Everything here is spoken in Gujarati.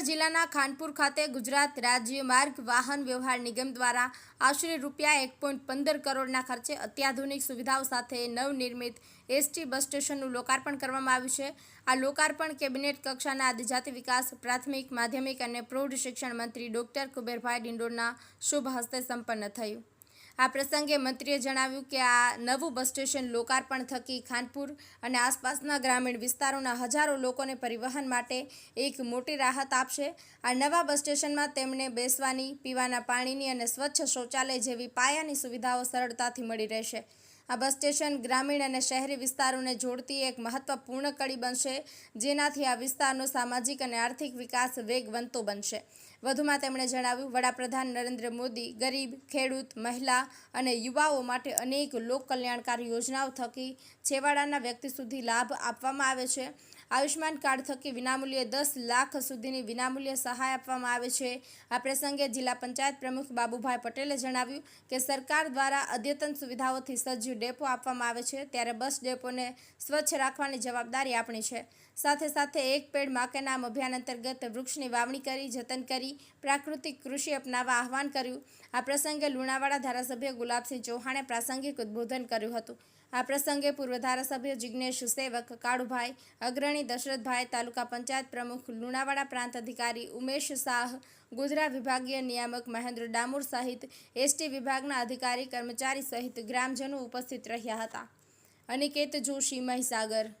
જિલ્લાના ખાનપુર ખાતે ગુજરાત રાજ્ય માર્ગ વાહન વ્યવહાર નિગમ દ્વારા આશરે રૂપિયા એક પોઈન્ટ પંદર કરોડના ખર્ચે અત્યાધુનિક સુવિધાઓ સાથે નવનિર્મિત એસટી બસ સ્ટેશનનું લોકાર્પણ કરવામાં આવ્યું છે. આ લોકાર્પણ કેબિનેટ કક્ષાના આદિજાતિ વિકાસ, પ્રાથમિક, માધ્યમિક અને પ્રૌઢ શિક્ષણ મંત્રી ડોક્ટર કુબેરભાઈ ડિંડોરના શુભ હસ્તે સંપન્ન થયું. આ પ્રસંગે મંત્રીએ જણાવ્યું કે આ નવું બસ સ્ટેશન લોકાર્પણ થકી ખાનપુર અને આસપાસના ગ્રામીણ વિસ્તારોના હજારો લોકોને પરિવહન માટે એક મોટી રાહત આપશે. આ નવા બસ સ્ટેશનમાં તેમને બેસવાની, પીવાના પાણીની અને સ્વચ્છ શૌચાલય જેવી પાયાની સુવિધાઓ સરળતાથી મળી રહેશે. આ બસ સ્ટેશન ગ્રામીણ અને શહેરી વિસ્તારોને જોડતી એક મહત્વપૂર્ણ કડી બનશે, જેનાથી આ વિસ્તારનો સામાજિક અને આર્થિક વિકાસ વેગવંતો બનશે. વધુમાં તેમણે જણાવ્યું, વડાપ્રધાન નરેન્દ્ર મોદી ગરીબ, ખેડૂત, મહિલા અને યુવાઓ માટે અનેક લોક કલ્યાણકારી યોજનાઓ થકી છેવાડાના વ્યક્તિ સુધી લાભ આપવામાં આવે છે. આયુષ્માન કાર્ડ થકી વિનામૂલ્યે દસ લાખ સુધીની વિનામૂલ્ય સહાય આપવામાં આવે છે. આ પ્રસંગે જિલ્લા પંચાયત પ્રમુખ બાબુભાઈ પટેલે જણાવ્યું કે સરકાર દ્વારા અદ્યતન સુવિધાઓથી સજ્જ ડેપો આપવામાં આવે છે, ત્યારે બસ ડેપોને સ્વચ્છ રાખવાની જવાબદારી આપણી છે. સાથે સાથે એક પેડ માકે નામ અભિયાન અંતર્ગત વૃક્ષની વાવણી કરી, જતન કરી પ્રાકૃતિક કૃષિ અપનાવવા આહવાન કર્યું. આ પ્રસંગે લુણાવાડા ધારાસભ્ય ગુલાબસિંહ ચૌહાણે પ્રાસંગિક ઉદ્બોધન કર્યું હતું. આ પ્રસંગે પૂર્વ ધારાસભ્ય જિજ્ઞેશ સેવક, કાળુભાઈ અગ્રણી, દશરથભાઈ તાલુકા પંચાયત પ્રમુખ, લુણાવાડા પ્રાંત અધિકારી ઉમેશ શાહ, ગુજરાત વિભાગીય નિયામક મહેન્દ્ર ડામોર સહિત એસટી વિભાગના અધિકારી કર્મચારી સહિત ગ્રામજનો ઉપસ્થિત રહ્યા હતા. અનિકેત જોશી, મહીસાગર.